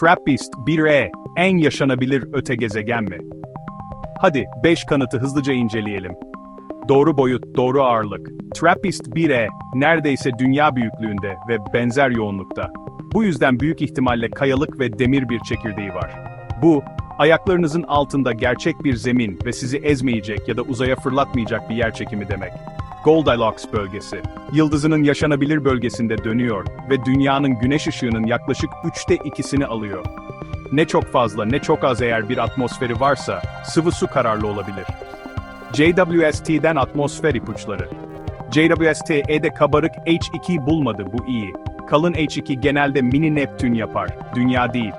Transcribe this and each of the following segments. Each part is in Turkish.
Trappist 1E en yaşanabilir öte gezegen mi? Hadi 5 kanıtı hızlıca inceleyelim. Doğru boyut, doğru ağırlık. Trappist 1E neredeyse dünya büyüklüğünde ve benzer yoğunlukta. Bu yüzden büyük ihtimalle kayalık ve demir bir çekirdeği var. Bu, ayaklarınızın altında gerçek bir zemin ve sizi ezmeyecek ya da uzaya fırlatmayacak bir yer çekimi demek. Goldilocks bölgesi, yıldızının yaşanabilir bölgesinde dönüyor ve dünyanın güneş ışığının yaklaşık üçte ikisini alıyor. Ne çok fazla ne çok az eğer bir atmosferi varsa, sıvı su kararlı olabilir. JWST'den atmosfer ipuçları. JWST E'de kabarık H2 bulmadı bu iyi. Kalın H2 genelde mini Neptün yapar, dünya değil.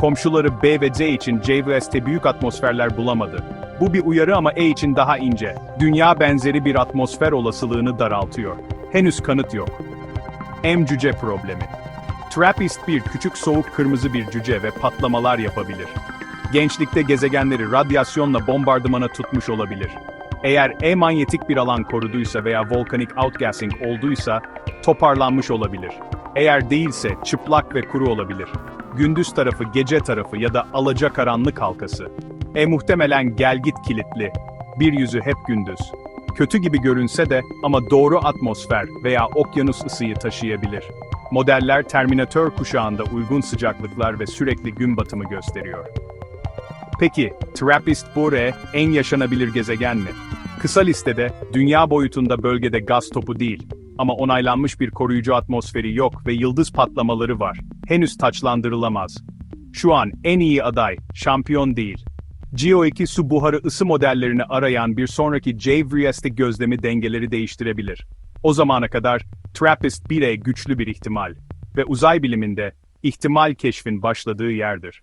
Komşuları B ve C için JWST büyük atmosferler bulamadı. Bu bir uyarı ama E için daha ince. Dünya benzeri bir atmosfer olasılığını daraltıyor. Henüz kanıt yok. M cüce problemi. Trappist bir küçük soğuk kırmızı bir cüce ve patlamalar yapabilir. Gençlikte gezegenleri radyasyonla bombardımana tutmuş olabilir. Eğer E-manyetik bir alan koruduysa veya volkanik outgassing olduysa toparlanmış olabilir. Eğer değilse çıplak ve kuru olabilir. Gündüz tarafı gece tarafı ya da alacakaranlık halkası. E muhtemelen gelgit kilitli. Bir yüzü hep gündüz. Kötü gibi görünse de ama doğru atmosfer veya okyanus ısıyı taşıyabilir. Modeller Terminator kuşağında uygun sıcaklıklar ve sürekli gün batımı gösteriyor. Peki, Trappist Bore en yaşanabilir gezegen mi? Kısa listede, dünya boyutunda bölgede gaz topu değil, ama onaylanmış bir koruyucu atmosferi yok ve yıldız patlamaları var. Henüz taçlandırılamaz. Şu an en iyi aday, şampiyon değil. GEO2 su buharı ısı modellerini arayan bir sonraki JVRST gözlemi dengeleri değiştirebilir. O zamana kadar Trappist 1E güçlü bir ihtimal ve uzay biliminde ihtimal keşfin başladığı yerdir.